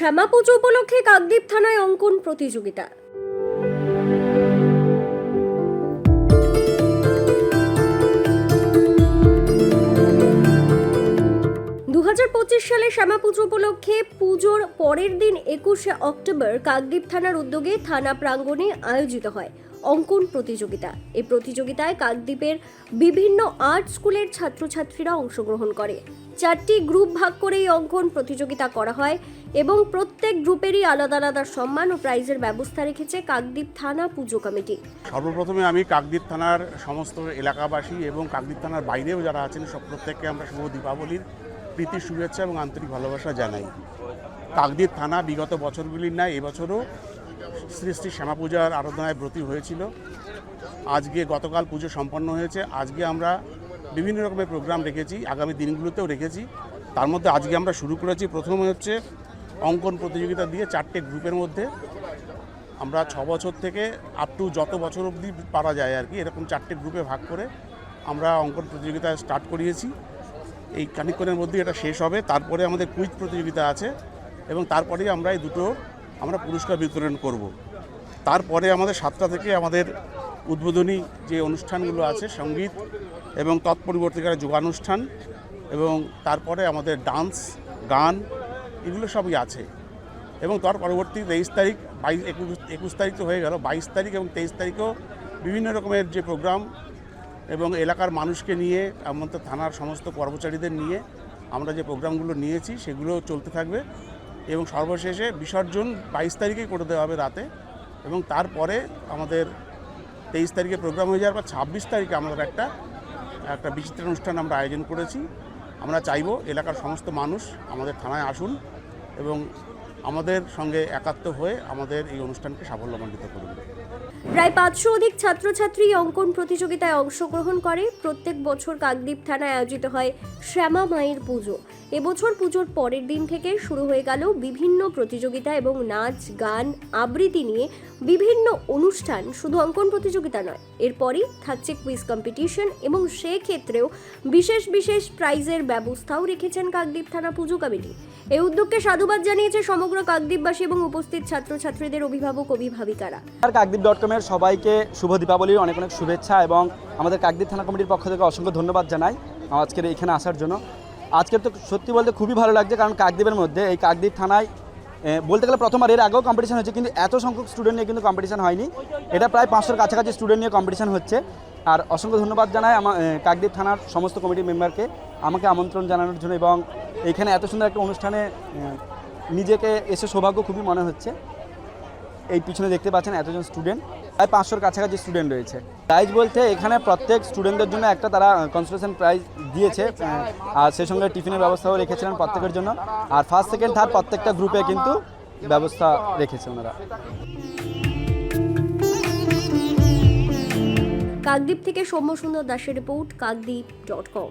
শ্যামা পুজো উপলক্ষে কাকদ্বীপ থানায় অঙ্কন প্রতিযোগিতা। দু হাজার পঁচিশ সালে শ্যামা পুজো উপলক্ষে পুজোর পরের দিন একুশে অক্টোবর কাকদ্বীপ থানার উদ্যোগে থানা প্রাঙ্গণে আয়োজিত হয় অঙ্কন প্রতিযোগিতা। এই প্রতিযোগিতায় কাকদ্বীপের বিভিন্ন আর্ট স্কুলের ছাত্রছাত্রীরা অংশগ্রহণ করে। চারটি গ্রুপ ভাগ করে এই অঙ্কন প্রতিযোগিতা করা হয় এবং প্রত্যেক গ্রুপেরই আলাদা আলাদা সম্মান ও প্রাইজের ব্যবস্থা রেখেছে কাকদ্বীপ থানা পুজো কমিটি। সর্বপ্রথমে আমি কাকদ্বীপ থানার সমস্ত এলাকাবাসী এবং কাকদ্বীপ থানার বাইরেও যারা আছেন, সব প্রত্যেককে আমরা শুভ দীপাবলির প্রীতি, শুভেচ্ছা এবং আন্তরিক ভালোবাসা জানাই। কাকদ্বীপ থানা বিগত বছরগুলির ন্যায় এবছরও শ্রী শ্রী শ্যামা পূজার আরাধনায় ব্রতী হয়েছিল। আজকে গতকাল পুজো সম্পন্ন হয়েছে। আজকে আমরা বিভিন্ন রকমের প্রোগ্রাম রেখেছি, আগামী দিনগুলোতেও রেখেছি। তার মধ্যে আজকে আমরা শুরু করেছি, প্রথমে হচ্ছে অঙ্কন প্রতিযোগিতা দিয়ে চারটে গ্রুপের মধ্যে। আমরা ছ বছর থেকে আপ টু যত বছর অবধি পারা যায় আর কি, এরকম চারটে গ্রুপে ভাগ করে আমরা অঙ্কন প্রতিযোগিতা স্টার্ট করিয়েছি। এই খানিকক্ষণের মধ্যে এটা শেষ হবে। তারপরে আমাদের কুইজ প্রতিযোগিতা আছে এবং তারপরেই আমরা এই দুটো আমরা পুরস্কার বিতরণ করব। তারপরে আমাদের সাতটা থেকে আমাদের উদ্বোধনী যে অনুষ্ঠানগুলো আছে, সংগীত এবং তৎপরিবর্তীকার যোগানুষ্ঠান এবং তারপরে আমাদের ডান্স, গান, এগুলো সবই আছে। এবং তার পরবর্তী তেইশ তারিখ, বাইশ, একুশ একুশ তারিখ তো হয়ে গেল, বাইশ তারিখ এবং তেইশ তারিখেও বিভিন্ন রকমের যে প্রোগ্রাম এবং এলাকার মানুষকে নিয়ে, এমনকি থানার সমস্ত কর্মচারীদের নিয়ে আমরা যে প্রোগ্রামগুলো নিয়েছি, সেগুলো চলতে থাকবে এবং সর্বশেষে বিসর্জন বাইশ তারিখেই করে দেওয়া হবে রাতে এবং তারপরে আমাদের তেইশ তারিখে প্রোগ্রাম হয়ে যাওয়ার পর ছাব্বিশ তারিখে আমাদের একটা একটা বিচিত্র অনুষ্ঠান আমরা আয়োজন করেছি। আমরা চাইব এলাকার সমস্ত মানুষ আমাদের থানায় আসুন এবং আমাদের সঙ্গে একাত্ম হয়ে আমাদের এই অনুষ্ঠানকে সাফল্যমণ্ডিত করুন। প্রায় পাঁচশো অধিক ছাত্রছাত্রী অঙ্কন প্রতিযোগিতায় অংশগ্রহণ করে। প্রত্যেক বছর কাকদ্বীপ থানায় আয়োজিত হয় শ্যামা মায়ের পুজো। এবছর পুজোর পরের দিন থেকে শুরু হয়ে গেল বিভিন্ন প্রতিযোগিতা এবং নাচ, গান, আবৃত্তি নিয়ে বিভিন্ন অনুষ্ঠান। শুধু অঙ্কন প্রতিযোগিতা নয়, এরপরই থাকছে কুইজ কম্পিটিশন এবং সেক্ষেত্রেও বিশেষ বিশেষ প্রাইজের ব্যবস্থাও রেখেছেন কাকদ্বীপ থানা পুজো কমিটি। এই উদ্যোগকে সাধুবাদ জানিয়েছে সমগ্র কাকদ্বীপবাসী এবং উপস্থিত ছাত্রছাত্রীদের অভিভাবক অভিভাবিকারা। আর কাকদ্বীপ ডট কমের সবাইকে শুভ দীপাবলির অনেক অনেক শুভেচ্ছা এবং আমাদের কাকদ্বীপ থানা কমিটির পক্ষ থেকে অসংখ্য ধন্যবাদ জানাই। আজকের এখানে আসার জন্য। আজকে তো সত্যি বলতে খুবই ভালো লাগছে, কারণ কাকদ্বীপের মধ্যে, এই কাকদ্বীপ থানায় বলতে গেলে প্রথমবার এর আগেও কম্পিটিশন হচ্ছে কিন্তু এত সংখ্যক স্টুডেন্ট নিয়ে কিন্তু কম্পিটিশন হয়নি। এটা প্রায় পাঁচশোর কাছাকাছি স্টুডেন্ট নিয়ে কম্পিটিশন হচ্ছে। আর অসংখ্য ধন্যবাদ জানাই আমার কাকদ্বীপ থানার সমস্ত কমিটি মেম্বারকে আমাকে আমন্ত্রণ জানানোর জন্য এবং এখানে এত সুন্দর একটা অনুষ্ঠানে নিজেকে এসে সৌভাগ্য খুবই মনে হচ্ছে। এই পিছনে দেখতে পাচ্ছেন এতজন স্টুডেন্ট প্রায় পাঁচশোর কাছাকাছি স্টুডেন্ট রয়েছে। প্রাইজ বলতে এখানে প্রত্যেক স্টুডেন্টদের জন্য একটা তারা কনসোলেশন প্রাইজ দিয়েছে। আর সেই সঙ্গে টিফিনের ব্যবস্থাও রেখেছিলেন প্রত্যেকের জন্য। আর ফার্স্ট সেকেন্ড থার্ড প্রত্যেকটা গ্রুপে কিন্তু ব্যবস্থা রেখেছে ওনারা। কাকদ্বীপ থেকে সৌম্য সুন্দর দাসের রিপোর্ট, কাকদ্বীপ ডট কম